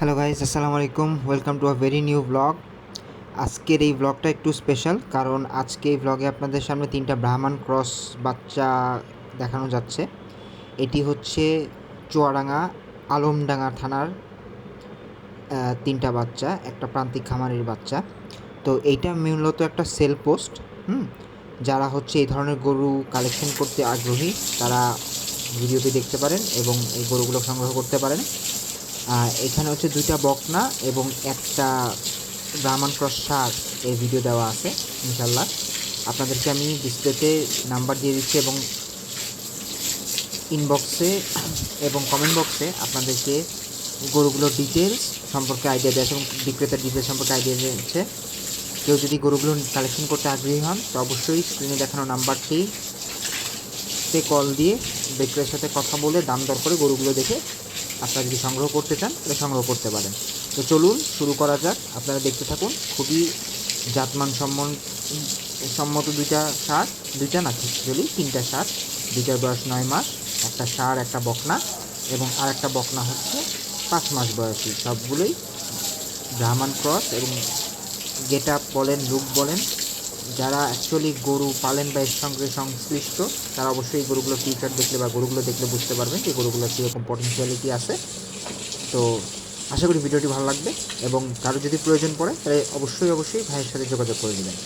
Hello guys আসসালামু আলাইকুম welcome to a very new blog আজকের এই ব্লগটা একটু স্পেশাল কারণ আজকে এই ব্লগে আপনাদের সামনে তিনটা ব্রাহ্মণ ক্রস বাচ্চা দেখানো যাচ্ছে। এটি হচ্ছে চুয়াডাঙ্গা, আলমডাঙ্গা থানার তিনটা বাচ্চা, একটা প্রান্তিক খামারের বাচ্চা। তো এইটা মূলত একটা সেল পোস্ট হুম? যারা হচ্ছে এই ধরনের গরু কালেকশন করতে আগ্রহী, তারা ভিডিওটি দেখতে পারেন এবং এই গরুগুলো সংগ্রহ করতে পারেন। এখানে হচ্ছে দুইটা বকনা এবং একটা ব্রাহ্মণ সার এর ভিডিও দেওয়া আছে ইনশাল্লাহ আপনাদেরকে আমি ডিসপ্লেতে নাম্বার দিয়ে দিচ্ছি এবং ইনবক্সে এবং কমেন্ট বক্সে আপনাদেরকে গরুগুলোর ডিটেলস সম্পর্কে আইডিয়া দেওয়া এবং বিক্রেতার ডিটেলস সম্পর্কে আইডিয়া দিয়েছে কেউ যদি গরুগুলো কালেকশন করতে আগ্রহী হন, তো অবশ্যই স্ক্রিনে দেখানো নাম্বারটি তে কল দিয়ে বিক্রেতার সাথে কথা বলে দাম দর করে গরুগুলো দেখে আপনারা যদি সংগ্রহ করতে চান, তাহলে সংগ্রহ করতে পারেন। তো চলুন, শুরু করা যাক। আপনারা দেখতে থাকুন, খুবই জাতমান সম্মান সম্মত দুইটা সার, দুইটা না চলি তিনটা সার, দুইটার বয়স নয় মাস, একটা সার, একটা বকনা, এবং আর একটা বকনা হচ্ছে পাঁচ মাস বয়সী। সবগুলোই ব্রাহ্মণ ক্রস এবং গেট আপ বলেন লুক বলেন যারা অ্যাকচুয়ালি গরু পালেন বা এর সঙ্গে সংশ্লিষ্ট, তারা অবশ্যই গরুগুলো ফিউচার দেখলে বা গরুগুলো দেখলে বুঝতে পারবেন যে গরুগুলোর কীরকম পটেন্সিয়ালিটি আছে। তো আশা করি ভিডিওটি ভালো লাগবে এবং কারও যদি প্রয়োজন পড়ে, তাহলে অবশ্যই অবশ্যই ভাইয়ের সাথে যোগাযোগ করে নেবেন।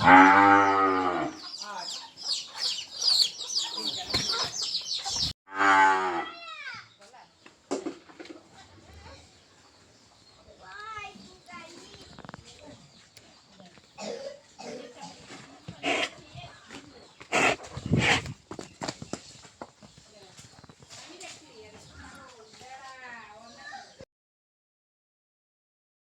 Ah.